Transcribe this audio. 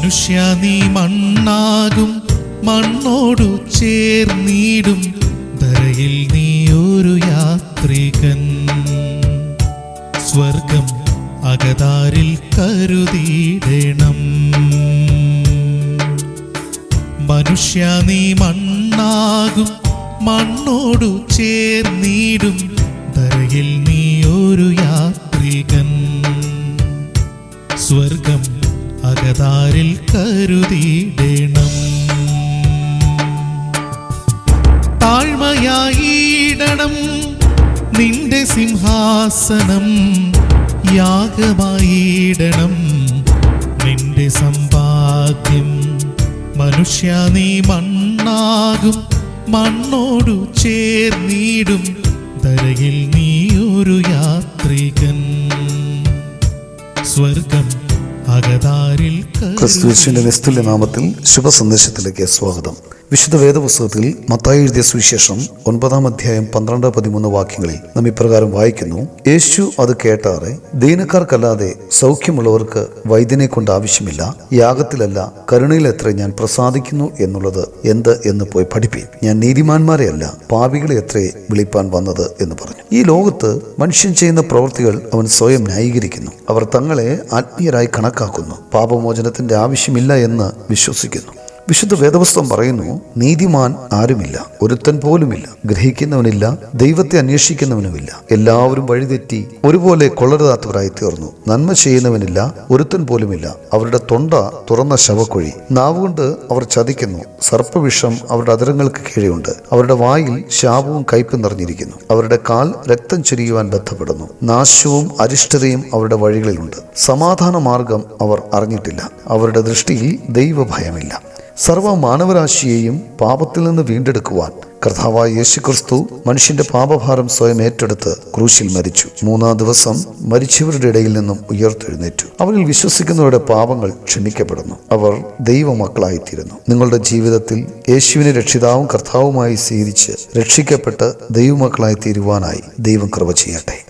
മനുഷ്യ നീ മണ്ണാകും മണ്ണോടു ചേർന്നീടും. ധരയിൽ നീ ഒരു യാത്രികൻ. സ്വർഗം അകതാരിൽ കരുതിയിടണം. മനുഷ്യ നീ മണ്ണാകും മണ്ണോടു ചേർന്നീടും. ധരയിൽ നീ ഒരു യാത്രികൻ. സ്വർഗം അകതാരിൽ കരുതിയിടണം. താഴ്മയായിടണം. നിന്റെ സിംഹാസനം യാഗമായിടണം. നിന്റെ സമ്പാദ്യം മനുഷ്യ നീ മണ്ണാകും. മണ്ണോടു ചേർന്നിടും. തരയിൽ നീ ഒരു യാത്രികൻ. സ്വർഗം ക്രിസ്തുവിന്റെ നിസ്തുല്യ നാമത്തിൽ ശുഭസന്ദേശത്തിലേക്ക് സ്വാഗതം. വിശുദ്ധ വേദപുസ്തകത്തിൽ മത്തായി എഴുതിയ സുവിശേഷം ഒൻപതാം അധ്യായം പന്ത്രണ്ട് പതിമൂന്ന് വാക്യങ്ങളിൽ നാം ഇപ്രകാരം വായിക്കുന്നു. യേശു അത് കേട്ടാറെ ദീനക്കാർക്കല്ലാതെ സൗഖ്യമുള്ളവർക്ക് വൈദ്യനെ കൊണ്ട് ആവശ്യമില്ല. യാഗത്തിലല്ല കരുണയിലെത്ര ഞാൻ പ്രസാദിക്കുന്നു എന്നുള്ളത് എന്ത് എന്ന് പോയി പഠിപ്പി ഞാൻ നീതിമാന്മാരെയല്ല പാപികളെ എത്രേ വിളിപ്പാൻ വന്നത് എന്ന് പറഞ്ഞു. ഈ ലോകത്ത് മനുഷ്യൻ ചെയ്യുന്ന പ്രവൃത്തികൾ അവൻ സ്വയം ന്യായീകരിക്കുന്നു. അവർ തങ്ങളെ ആത്മീയരായി കണക്കാക്കുന്നു. പാപമോചനത്തിന്റെ ആവശ്യമില്ല എന്ന് വിശ്വസിക്കുന്നു. വിശുദ്ധ വേദവസ്ത്രം പറയുന്നു നീതിമാൻ ആരുമില്ല. ഒരുത്തൻ പോലുമില്ല. ഗ്രഹിക്കുന്നവനില്ല. ദൈവത്തെ അന്വേഷിക്കുന്നവനുമില്ല. എല്ലാവരും വഴിതെറ്റി ഒരുപോലെ കൊള്ളരുതാത്തവരായി തീർന്നു നന്മ ചെയ്യുന്നവനില്ല. ഒരുത്തൻ പോലുമില്ല. അവരുടെ തൊണ്ട തുറന്ന ശവക്കുഴി. നാവുകൊണ്ട് അവർ ചതിക്കുന്നു. സർപ്പവിഷം അവരുടെ അതിരങ്ങൾക്ക് കീഴെയുണ്ട്. അവരുടെ വായിൽ ശാപവും കയ്പും നിറഞ്ഞിരിക്കുന്നു. അവരുടെ കാൽ രക്തം ചൊരിയുവാൻ ബന്ധപ്പെടുന്നു നാശവും അരിഷ്ടതയും അവരുടെ വഴികളിലുണ്ട്. സമാധാന മാർഗം അവർ അറിഞ്ഞിട്ടില്ല. അവരുടെ ദൃഷ്ടിയിൽ ദൈവഭയമില്ല. സർവ മാനവരാശിയെയും പാപത്തിൽ നിന്ന് വീണ്ടെടുക്കുവാൻ കർത്താവായ യേശുക്രിസ്തു മനുഷ്യന്റെ പാപഭാരം സ്വയം ഏറ്റെടുത്ത് ക്രൂശിൽ മരിച്ചു. മൂന്നാം ദിവസം മരിച്ചവരുടെ ഇടയിൽ നിന്നും ഉയർത്തെഴുന്നേറ്റു. അവരിൽ വിശ്വസിക്കുന്നവരുടെ പാപങ്ങൾ ക്ഷമിക്കപ്പെടുന്നു. അവർ ദൈവമക്കളായിത്തീരുന്നു. നിങ്ങളുടെ ജീവിതത്തിൽ യേശുവിനെ രക്ഷിതാവും കർത്താവുമായി സ്വീകരിച്ച് രക്ഷിക്കപ്പെട്ട് ദൈവമക്കളായി തീരുവാനായി ദൈവം കൃപ ചെയ്യട്ടെ.